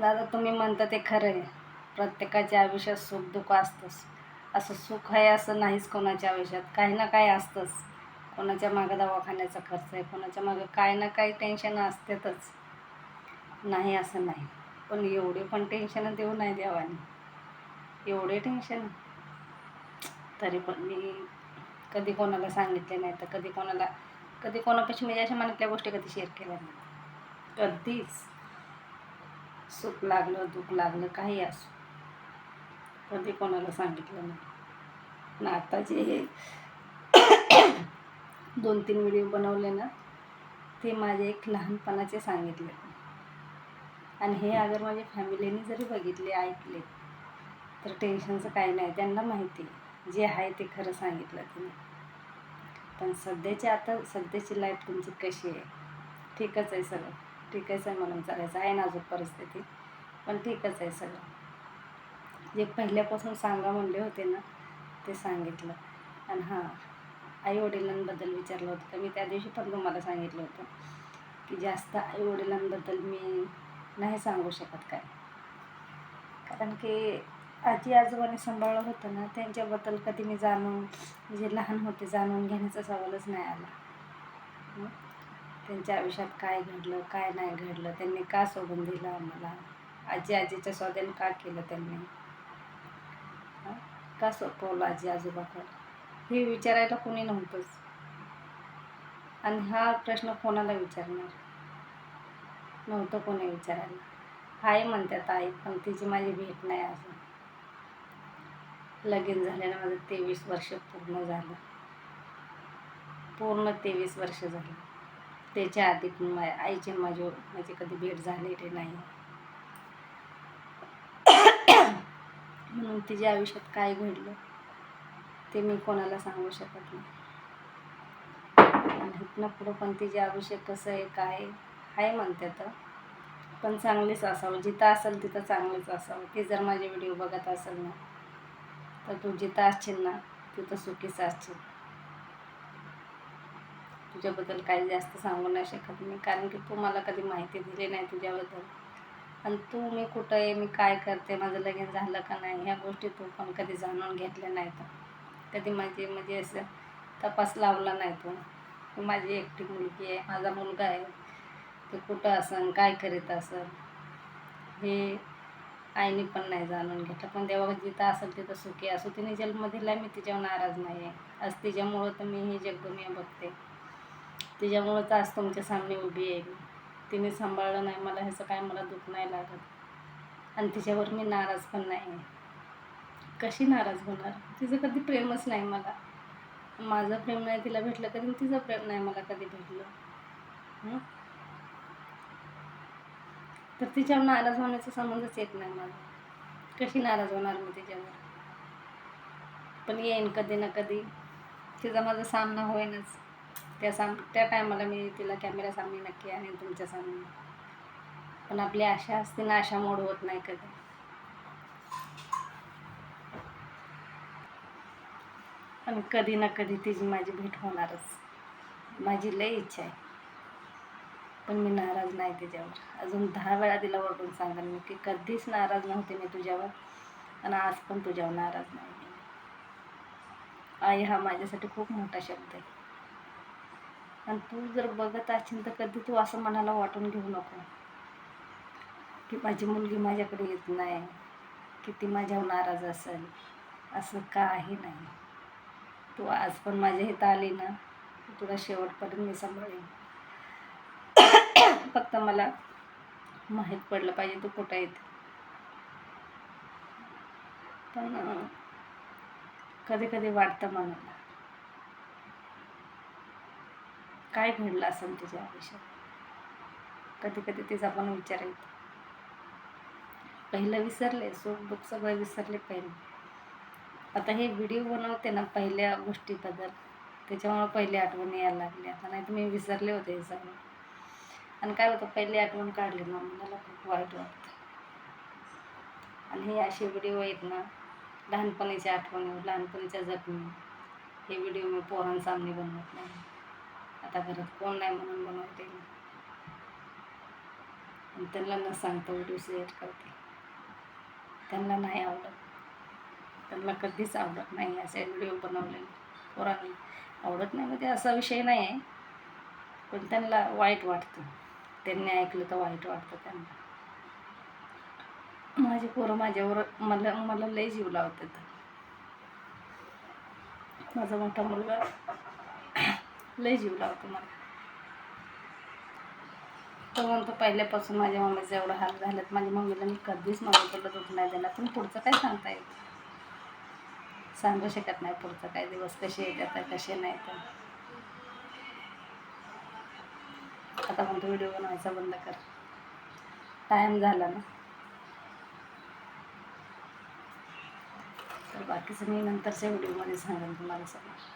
दादा तुम्ही म्हणता ते खरं आहे प्रत्येकाच्या आयुष्यात सुख दुःख असतंच. असं सुख आहे असं नाहीच कोणाच्या आयुष्यात. काही ना काही असतंच. कोणाच्या मागं दवाखान्याचा खर्च आहे कोणाच्या मागं काही ना काही टेन्शन असतातच. नाही असं नाही. पण एवढे पण टेन्शन देऊ नाही देवाने. एवढे टेन्शन तरी पण मी कधी कोणाला सांगितले नाही तर कधी कोणाला कधी कोणापेक्षा म्हणजे अशा मनातल्या गोष्टी कधी शेअर केल्या नाही. कधीच सुख लागलं दुःख लागलं काही असो. कधी कोणाला सांगितलं नाही. ना आता जे हे दोन तीन व्हिडिओ बनवले ना ते माझे एक लहानपणाचे सांगितले. आणि हे अगर माझ्या फॅमिलीने जरी बघितले ऐकले तर टेन्शनचं काही नाही. त्यांना माहिती आहे. जे आहे ते खरं सांगितलं तिने पण सध्याची आता सध्याची लाईफ तुमची कशी आहे? ठीकच आहे सगळं. ठीकच आहे म्हणून चालायचं. आहे नाजूक परिस्थिती. पण ठीकच आहे सगळं. जे पहिल्यापासून सांगा म्हणले होते ना ते सांगितलं. आणि हां आईवडिलांबद्दल विचारलं होतं तर मी त्या दिवशी पण तुम्हाला सांगितलं होतं की जास्त आईवडिलांबद्दल मी नाही सांगू शकत काय. कारण की आजी आजोबाने सांभाळलं होतं ना त्यांच्याबद्दल कधी मी जाणून जे लहान होते जाणून घेण्याचा सवालच नाही आला. त्यांच्या आयुष्यात काय घडलं काय नाही घडलं त्यांनी का सोडून दिलं आम्हाला? आजी आजीच्या स्वाधीन का केलं त्यांनी? का सोपवलं आजी आजोबाकडं हे विचारायला कोणी नव्हतंच. आणि हा प्रश्न कोणाला विचारणार? नव्हतं कोणी विचारायला. आई म्हणतात आई पण तिची माझी भेट नाही अजून. लगीन झाल्यानं माझं तेवीस वर्ष पूर्ण झालं. पूर्ण तेवीस वर्ष झालं. त्याच्या आधी पण आईची माझी कधी भेट झालेली नाही. म्हणून तिच्या आयुष्यात काय घडलं ते मी कोणाला सांगू शकत नाही. आणि पुढं पण तिचे आयुष्य कसं आहे काय आहे, म्हणते तर. पण चांगलीच असावं. जिथं असेल तिथं चांगलीच असावं. ती जर माझे व्हिडिओ बघत असेल ना तर तू जिथं असशील ना तिथं सुखीच असशील. तुझ्याबद्दल काही जास्त सांगू नाही शकत मी कारण की तू मला कधी माहिती दिली नाही तुझ्याबद्दल. आणि तू मी कुठं आहे मी काय करते माझं लगीन झालं का नाही ह्या गोष्टी तू पण कधी जाणून घेतल्या नाहीत. कधी माझी म्हणजे असं तपास लावला नाही तू. माझी एकटी मुलगी आहे माझा मुलगा आहे. ते कुठं असन काय करीत असन हे आईने पण नाही जाणून घेतलं. पण देवा जिथं असेल तिथं सुखी असो तिने जन्म दिला मी तिच्यावर नाराज नाही आहे आज तिच्यामुळं तर मी ही मी बघते. तिच्यामुळंच आज तुमच्या सामने उभी आहे मी. तिने सांभाळलं नाही मला ह्याचं काय मला दुःख नाही लागत. आणि तिच्यावर मी नाराज पण नाही आहे कशी नाराज होणार? तिचं कधी प्रेमच नाही मला. माझं प्रेम नाही तिला भेटलं कधी तिचं प्रेम नाही मला कधी भेटलं. तर तिच्यावर नाराज होण्याचा संबंधच येत नाही मला. कशी नाराज होणार मी तिच्यावर? पण येईन कधी ना कधी. तिचा माझा सामना होईनच. त्या साम त्या टायमाला मी तिला कॅमेरा सामने नक्की आणि तुमच्या सामने. पण आपली आशा असते ना आशा मोड होत नाही कधी. आणि कधी ना कधी तिची माझी भेट होणारच. माझी लई इच्छा आहे. पण मी नाराज नाही तिच्यावर. अजून दहा वेळा तिला ओरडून सांगाल मी की कधीच नाराज नव्हते मी तुझ्यावर आणि आज पण तुझ्यावर नाराज नाही आई हा माझ्यासाठी खूप मोठा शब्द आहे. आणि तू जर बघत असेल तर कधी तू असं मनाला वाटून घेऊ नको. की माझी मुलगी माझ्याकडे येत नाही की ती माझ्यावर नाराज असेल असं काही नाही. तू आज पण माझ्या इथं आली ना तुला शेवटपर्यंत मी सांभाळेन. फक्त मला माहीत पडलं पाहिजे तू कुठं येते पण कधी कधी वाटतं मनाला काय घडलं असेल तुझ्या आयुष्यात? कधी कधी तिचा पण विचार येतो पहिलं विसरले सुख सगळं विसरले पहिले. आता हे व्हिडिओ बनवते ना पहिल्या गोष्टीबद्दल. त्याच्यामुळं पहिले आठवणी यायला लागली. आता नाही तुम्ही मी विसरले होते हे सगळं. आणि काय होतं पहिली आठवण काढली ना मला खूप वाईट वाटतं. आणि हे असे व्हिडिओ आहेत ना लहानपणीच्या आठवणी लहानपणीच्या जखमी. हे व्हिडिओ मी पोरांसामने बनवत नाही. आता घरात कोण नाही म्हणून बनवते मी आणि त्यांना न सांगता व्हिडिओ शेअर करते. त्यांना नाही आवडत. त्यांना कधीच आवडत नाही असे व्हिडिओ बनवलेले. पोरांनी आवडत नाही म्हणजे असा विषय नाही आहे. पण त्यांना वाईट वाटतं. त्यांनी ऐकलं तर वाईट वाटतं त्यांना. माझे पोरं माझ्यावर मला मला लय जीव लावतात. माझा मोठा मुलगा लय जीव लावतो मला. तो म्हणतो पहिल्यापासून माझ्या मम्मीचं एवढं हाल झालेत माझ्या मम्मीला मी कधीच माझ्याकडलं दुःख नाही दिला पण पुढचं काय सांगता येईल? सांगू शकत नाही पुढचं काय. दिवस कसे येतात कसे नाही तर आता म्हणतो व्हिडिओ बनवायचा बंद कर. टाईम झाला ना. तर बाकीचं मी नंतरच्या व्हिडिओमध्ये सांगेन तुम्हाला सगळं.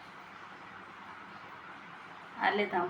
आले थांब.